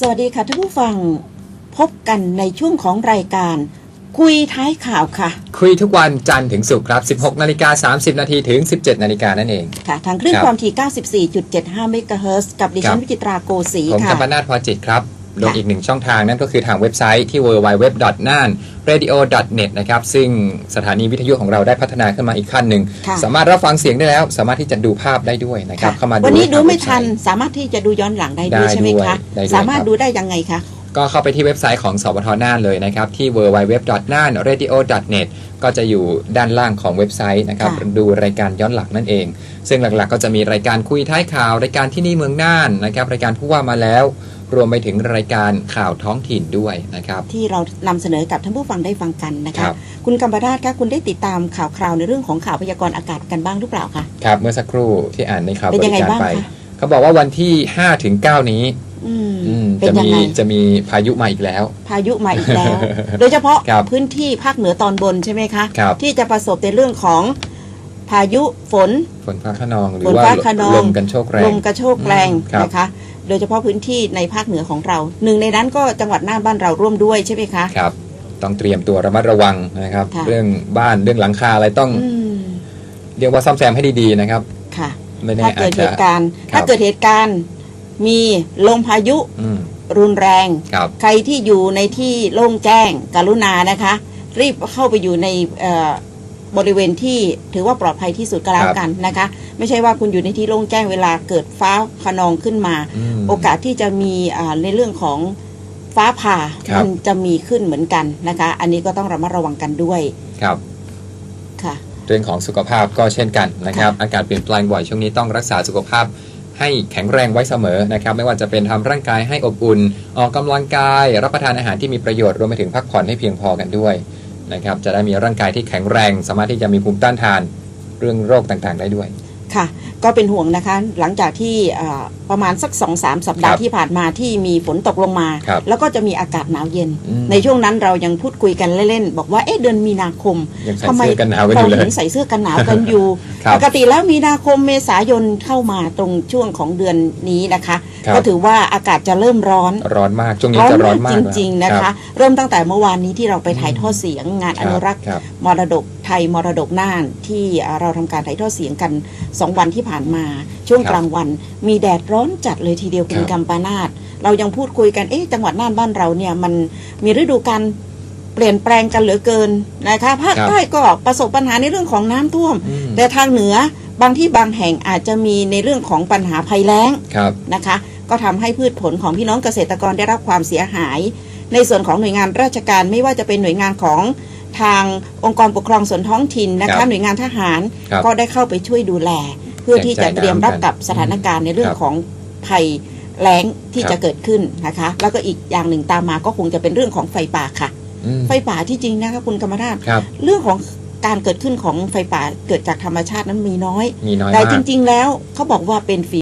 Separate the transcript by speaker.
Speaker 1: สวัสดีค่ะท่านผู้ฟังพบกันในช่วงของรายการ คุยท้ายข่าวค่ะ
Speaker 2: คุยทุกวันจันทร์ถึงศุกร์ครับ 16นาฬิกา30 นาทีถึง 17นาฬิกานั่นเอง
Speaker 1: ค่ะ ทางคลื่น
Speaker 2: ครับ
Speaker 1: ความถี่ 94.75 เมกะเฮิรตซ์กับดิฉั
Speaker 2: ครั
Speaker 1: น
Speaker 2: บ
Speaker 1: วิจิตราโกสี
Speaker 2: ผม
Speaker 1: ค่ะ
Speaker 2: กัมปนาทพอจิตครับ ลง
Speaker 1: ค่ะ
Speaker 2: อีกหนึ่งช่องทางนั่นก็คือทางเว็บไซต์ที่ www.nanradio.net นะครับ ซึ่งสถานีวิทยุของเราได้พัฒนาขึ้นมาอีกขั้นหนึ่ง
Speaker 1: ค่ะ
Speaker 2: สามารถรับฟังเสียงได้แล้ว สามารถที่จะดูภาพได้ด้วยนะครับ
Speaker 1: ค่ะ
Speaker 2: เข้ามาดู
Speaker 1: วันนี้ดู
Speaker 2: ทาง
Speaker 1: ไม่
Speaker 2: เว็บซ
Speaker 1: ทัน
Speaker 2: ต์
Speaker 1: สามารถที่จะดูย้อนหลังได้ด้วย
Speaker 2: ได้
Speaker 1: ใช่ไหม
Speaker 2: ด้วย
Speaker 1: คะ
Speaker 2: ได้ด้วย
Speaker 1: สามารถ
Speaker 2: ครับ
Speaker 1: ดูได้ยังไงคะ
Speaker 2: ก็เข้าไปที่เว็บไซต์ของสวทน่านเลยนะครับ ที่ www.nanradio.net ก็จะอยู่ด้านล่างของเว็บไซต์นะครับ
Speaker 1: ค่ะ
Speaker 2: ดูรายการย้อนหลังนั่นเอง ซึ่งหลักๆ ก็จะมีรายการคุยท้ายข่าว รายการที่นี่เมืองน่านนะครับ รายการผู้ว่ามาแล้ว รวมไปถึงรายการข่าวท้องถิ่นด้วยนะครับ
Speaker 1: ที่เรานำเสนอกับท่านผู้ฟังได้ฟังกันนะ
Speaker 2: ค
Speaker 1: คะ
Speaker 2: รับ
Speaker 1: คุณกัมปนาทคะคุณได้ติดตามข่าวคราวในเรื่องของข่าวพยากรณ์อากาศกันบ้างหรือเปล่าคะ
Speaker 2: ครับ เมื่อสักครู่ที่อ่านในข่าว
Speaker 1: เป็น
Speaker 2: บ
Speaker 1: ยังไง
Speaker 2: ริการ
Speaker 1: บ้าง
Speaker 2: ไป
Speaker 1: คะ
Speaker 2: เขาบอกว่าวันที่5ถึง9นี้
Speaker 1: อืม
Speaker 2: อืม
Speaker 1: เป็น
Speaker 2: จะ
Speaker 1: ยัง
Speaker 2: มี
Speaker 1: ไง
Speaker 2: จะมีพายุมาอีกแล้ว
Speaker 1: พายุมาอีกแล้ว โดยเฉพาะ
Speaker 2: ครับ
Speaker 1: พื้นที่ภาคเหนือตอนบนใช่ไหมคะ
Speaker 2: ครับ
Speaker 1: ที่จะประสบในเรื่องของพายุฝน
Speaker 2: ฝนฟ้าขนองหรื
Speaker 1: ฝ
Speaker 2: อนว่า
Speaker 1: ฟ้าคะนอง
Speaker 2: ลมกันโชกแร
Speaker 1: ล
Speaker 2: ง
Speaker 1: มกระโชกแรง
Speaker 2: อืมครับ
Speaker 1: นะคะ โดยเฉพาะพื้นที่ในภาคเหนือของเราหนึ่งในนั้นก็จังหวัดน่านบ้านเราร่วมด้วยใช่ไหมคะ
Speaker 2: ครับ ต้องเตรียมตัวระมัดระวังนะครับ
Speaker 1: ค่ะ
Speaker 2: เรื่องบ้านเรื่องหลังคาอะไรต้อง
Speaker 1: อืม
Speaker 2: เรียกว่าซ่อมแซมให้ดีๆนะครับ
Speaker 1: ค่ะ
Speaker 2: ไม่แน่
Speaker 1: ถ้า
Speaker 2: อา
Speaker 1: เกิ
Speaker 2: จ
Speaker 1: ดเห
Speaker 2: จะ
Speaker 1: ตุการณ์
Speaker 2: ครับ
Speaker 1: ถ้าเกิดเหตุการณ์มีลมพายุ
Speaker 2: อืม
Speaker 1: รุนแรง
Speaker 2: ครับ
Speaker 1: ใครที่อยู่ในที่โล่งแจ้งกรุณานะคะ รีบเข้าไปอยู่ในเอ่อ บริเวณที่ถือว่าปลอดภัยที่สุดก็แล้วกันนะคะ ไม่ใช่ว่าคุณอยู่ในที่โล่งแจ้งเวลาเกิดฟ้าคะนองขึ้นมา
Speaker 2: อืม
Speaker 1: โอกาสที่จะมีอ่าในเรื่องของฟ้าผ่า
Speaker 2: ครับ
Speaker 1: มันจะมีขึ้นเหมือนกันนะคะ อันนี้ก็ต้องระมัดระวังกันด้วย
Speaker 2: ครับ
Speaker 1: ค่ะ
Speaker 2: เรื่องของสุขภาพก็เช่นกันนะครับ
Speaker 1: ค่ะ
Speaker 2: อากาศเปลี่ยนแปลงบ่อยช่วงนี้ต้องรักษาสุขภาพให้แข็งแรงไว้เสมอนะครับ ไม่ว่าจะเป็นทำร่างกายให้อบอุ่น ออกกำลังกาย รับประทานอาหารที่มีประโยชน์รวมไปถึงพักผ่อนให้เพียงพอกันด้วย นะครับจะได้มีร่างกายที่แข็งแรง สามารถที่จะมีภูมิต้านทานเรื่องโรคต่างๆ ได้ด้วย
Speaker 1: ค่ะ ก็เป็นห่วงนะคะ หลังจากที่อ่าประมาณสักสองสามสัปดา
Speaker 2: ค
Speaker 1: ห์
Speaker 2: รับ
Speaker 1: ที่ผ่านมาที่มีฝนตกลงมา
Speaker 2: ครับ
Speaker 1: แล้วก็จะมีอากาศหนาวเย็น
Speaker 2: อืม
Speaker 1: ในช่วงนั้นเรายังพูดคุยกันเล่นๆ บอกว่าเอ๊ะเดือนมีนาคม
Speaker 2: ยังใส่
Speaker 1: ทำไม
Speaker 2: เสื้อกันหนาวกันอ
Speaker 1: เรา
Speaker 2: ยู่เลย
Speaker 1: ถึงใส่เสื้อกันหนาวกันอยู่
Speaker 2: ครับ
Speaker 1: ปกติแล้วมีนาคมเมษายนเข้ามาตรงช่วงของเดือนนี้นะคะ
Speaker 2: ครับ
Speaker 1: ก็ถือว่าอากาศจะเริ่มร้อน
Speaker 2: ร้อนมากช่วงนี้จะร้อนมาก
Speaker 1: จ
Speaker 2: แล้ว
Speaker 1: ริง ๆนะ
Speaker 2: รั
Speaker 1: คะ
Speaker 2: บ
Speaker 1: เริ่มตั้งแต่เมื่อวานนี้ที่เราไปถ่ายทอดเสียงงาน
Speaker 2: ค
Speaker 1: อบนุรักษ์
Speaker 2: ครับ
Speaker 1: มรดก ไทยมรดกน่านที่อ่าเราทำการถ่ายทอดเสียงกัน 2 วันที่ผ่านมา ช่วง
Speaker 2: ครับ
Speaker 1: กลางวัน มีแดดร้อนจัดเลยทีเดียวคุณ
Speaker 2: ครับ
Speaker 1: กัมปนาตเรายังพูดคุยกันเอ๊ะจังหวัดน่านบ้านเราเนี่ยมันมีฤดูการเปลี่ยนแปลงกันเหลือเกินนะคะภาค
Speaker 2: ครับ
Speaker 1: ใต้ก็ประสบปัญหาในเรื่องของน้ำท่วม
Speaker 2: อืม
Speaker 1: แต่ทางเหนือบางที่บางแห่งอาจจะมีในเรื่องของปัญหาภัยแล้ง
Speaker 2: ครับ
Speaker 1: นะคะ ก็ทำให้พืชผลของพี่น้องเกษตรกรได้รับความเสียหาย ในส่วนของหน่วยงานราชการไม่ว่าจะเป็นหน่วยงานของ ทางองค์กรปกครองส่วนท้องถิ่นนะ
Speaker 2: ครั
Speaker 1: คะ
Speaker 2: บ
Speaker 1: หน่วยงานทหาร
Speaker 2: ครับ
Speaker 1: ก็ได้เข้าไปช่วยดูแล เพื่อที่จะเตรียมรับกับสถานการณ์ในเรื่อง
Speaker 2: ครับ
Speaker 1: ของภัยแล้งที่
Speaker 2: ครับ
Speaker 1: จะเกิดขึ้นนะคะ แล้วก็อีกอย่างหนึ่งตามมาก็คงจะเป็นเรื่องของไฟป่าค่ะ
Speaker 2: อืม
Speaker 1: ไฟป่าที่จริงนะคะคุณกรรมนาถ
Speaker 2: ครับ
Speaker 1: เรื่องของการเกิดขึ้นของไฟป่าเกิดจากธรรมชาตินั้นมีน้อย
Speaker 2: มีน้อย
Speaker 1: แต่
Speaker 2: มาก
Speaker 1: จริง ๆ แล้วเขาบอกว่าเป็นฝี